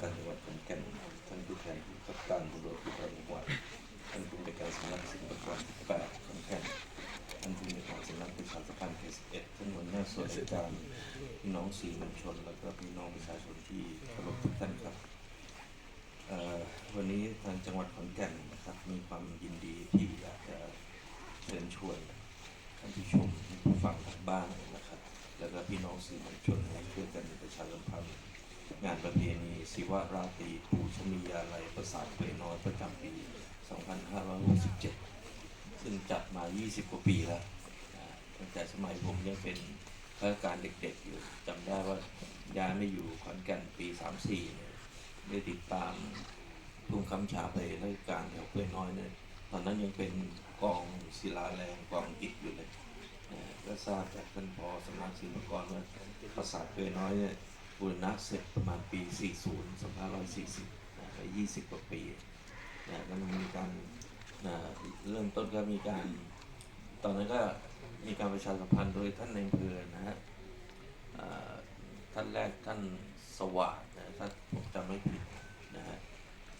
การจังหวัดขอนแก่นท่านผู้แทนผู้กับการตำรวจภูธรจังหวัดท่านผู้ในการสำนักศิลปากรที่แปดขอนแก่นท่านผู้ในการสำนักประชาสัมพันธ์เขตสิบเอ็ดท่านหัวหน้าส่วนราชการพี่น้องสื่อมวลชน แล้วก็พี่น้องประชาชนที่เคารพทุกท่านครับวันนี้ทางจังหวัดขอนแก่นนะครับมีความยินดีที่อยากจะเชิญชวนท่านผู้ชมผู้ฟังทางบ้านนะครับ แล้วก็พี่น้องสื่อมวลชนให้ช่วยกันประชาสัมพันธ์ งานประเพณีศิวราตรีปูชนียาลัยประสาทเปรน้อยประจำปี 2567 ซึ่งจัดมา 20 กว่าปีแล้วตั้งแต่สมัยผมยังเป็นข้าราชการเด็กๆอยู่จำได้ว่าย้ายไม่อยู่ขอนแก่นปี 34เนี่ยได้ติดตามทุ่งคำชาไปราชการแถวเปรน้อยเนี่ยตอนนั้นยังเป็นกองศิลาแรงกองอิฐอยู่เลยก็ทราบจากท่านพอสำนักศิลปากรว่าประสาทเปรน้อยเนี่ย บูรณะเสร็จประมาณปี 40 2540นะไป20 กว่าปีนะแล้วมันมีการนะเริ่มต้นก็มีการ ตอนนั้นก็มีการประชาสัมพันธ์โดยท่านในายอำเภอนะฮะท่านแรกท่านสวัสดนะถ้าผมจำไม่ผิดนะฮะ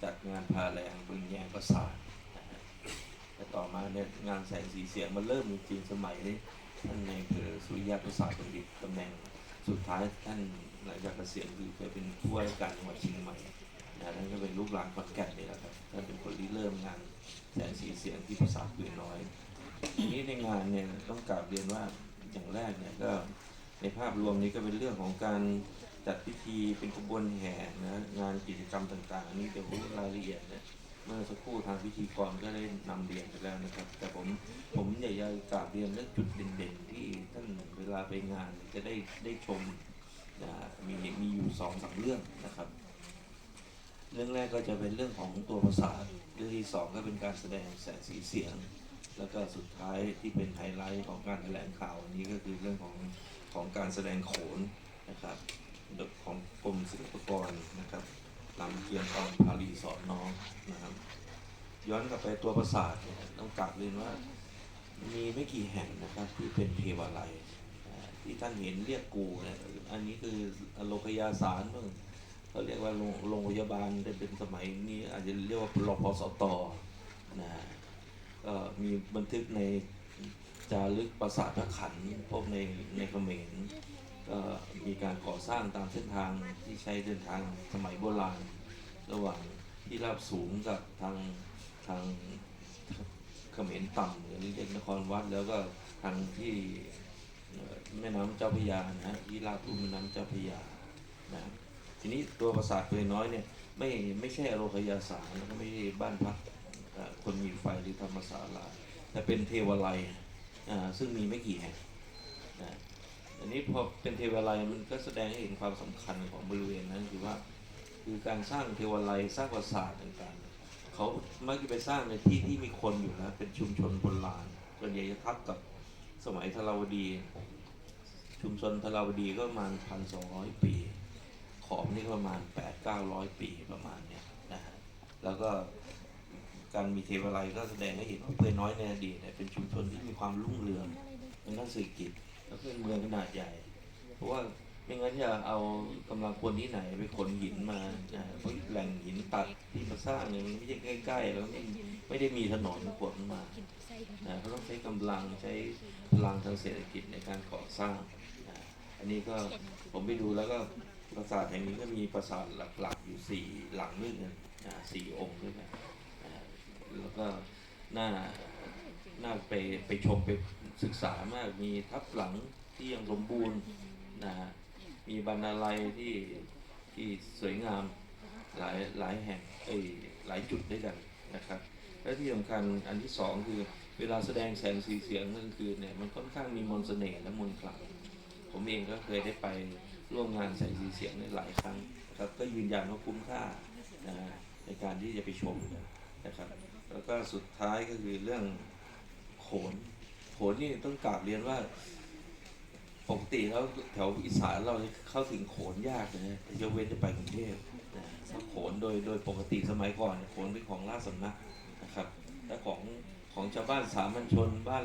จัดงานพาแรงบึงแยงประสาทนะฮะแต่ต่อมาเนี่ยงานแสงสีเสียงมันเริ่มจริงสมัยท่านในายอำเภอสุริยะประสาทบัณฑิตตำแหน่งสุดท้ายท่าน หลังจากเกษียณคือเคยเป็นผู้ว่าราชการจังหวัดเชียงใหม่นะท่นก็เป็นลูกหลานขอนแก่นนี่แหละครับท่านเป็นคนที่เริ่มงานแสงสีเสียงที่ภาษาเปืนน้อยทีนี้ในงานเนี่ยต้องกราบเรียนว่าอย่างแรกเนี่ยก็ในภาพรวมนี้ก็เป็นเรื่องของการจัดพิธีเป็นขบวนแห่นะงานกิจกรรมต่างๆอันนี้เดี๋ยวรายละเอียดเนี่ยเมื่อสักครู่ทางพิธีกรก็ได้นำเรียนไปแล้วนะครับ แต่ผมผมอยากจะกราบเรียนเรื่องจุดเด่นๆ ที่ท่านเวลาไปงานจะได้ได้ชม นะมีมีอยู่สองสามเรื่องนะครับ เรื่องแรกก็จะเป็นเรื่องของตัวประสาเรื่องที่สองก็เป็นการแสดงแสงสีเสียง แล้วก็สุดท้ายที่เป็นไฮไลท์ของการแถลงข่าววันนี้ก็คือเรื่องของของการแสดงโขนนะครับของกรมศิลปากรนะครับนำเกียงกองพาลีสอนน้องนะครับ ย้อนกลับไปตัวประสาทเนี่ยต้องกลับเรียนว่ามีไม่กี่แห่งนะครับที่เป็นเทวาลัย ที่ท่านเห็นเรียกกูเนี่ยอันนี้คือโรงพยาสารบ้างเขาเรียกว่าโรงพยาบาลแต่เป็นสมัยนี้อาจจะเรียกว่ารพสตนะก็มีบันทึกในจารึกปราสาทพระขันพบในในเขมรก็มีการก่อสร้างตามเส้นทางที่ใช้เดินทางสมัยโบราณ ระหว่างที่ราบสูงกับทางทางเขมรต่ำหรือเรียกนครวัดแล้วก็ทางที่ แม่น้ำเจ้าพยานะฮะที่ลาดทุ่งแม่น้ำเจ้าพยานะทีนี้ตัวปราสาทเปยน้อยเนี่ยไม่ไม่ใช่โรงพยาสารแล้วก็ไม่ใช่บ้านพักคนมีไฟหรือธรรมศาลาแต่เป็นเทวาลัยอ่าซึ่งมีไม่กี่แห่งนะอันนี้พอเป็นเทวาลัยมันก็แสดงให้เห็นความสำคัญของบริเวณนั้นคือว่าคือการสร้างเทวาลัยสร้างปราสาทต่างๆเขามักจะไปสร้างในที่ที่มีคนอยู่นะเป็นชุมชนโบราณส่วนใหญ่จะทับกับ สมัยธราวดี ชุมชนธราวดีก็ประมาณพันสองร้อยปี ขอมนี่ประมาณแปดเก้าร้อยปีประมาณเนี้ยนะฮะแล้วก็การมีเทวไลก็แสดงให้เห็นว่าเพื่อน้อยในอดีตเนี่ยเป็นชุมชนที่มีความรุ่งเรืองทางด้านเศรษฐกิจแล้วก็เป็นเมืองขนาดใหญ่ เพราะว่า ไม่งั้นจะเอากำลังคนที่ไหนไปขนหินมาเพราะแหล่งหินตัดที่มาสร้างเนี่ยมันไม่ใช่ใกล้ๆแล้วไม่ไม่ได้มีถนนขนมาเขาต้องใช้กำลังใช้พลังทางเศรษฐกิจในการก่อสร้าง อันนี้ก็ผมไปดูแล้วก็ปราสาทแห่งนี้ก็มีปราสาทหลักๆอยู่สี่หลังด้วยกันะสี่องค์ด้วยกันนะแล้วก็น่าน่าไปไปชมไปศึกษามากมีทับหลังที่ยังสมบูรณ์นะฮะ มีบรรณาลัยที่ที่สวยงามหลายหลายแห่งเอ้หลายจุดด้วยกันนะครับ และที่สำคัญอันที่สองคือเวลาแสดงแสงสีเสียงกลางคืนเนี่ยมันค่อนข้างมีมนต์เสน่ห์และมนต์ขลังผมเองก็เคยได้ไปร่วมงานแสงสีเสียงในหลายครั้งนะครับก็ยืนยันว่าคุ้มค่านะฮะในการที่จะไปชมนะครับ แล้วก็สุดท้ายก็คือเรื่องโขนโขนนี่ต้องกราบเรียนว่า ปกติแล้วแถวอีสานเราเข้าถึงโขนยากเลยนะยกเว้นจะไปกรุงเทพโขนโดยโดยปกติสมัยก่อนโขนเป็นของราชสำนักนะครับและของของชาวบ้านสามัญชนบ้านเรา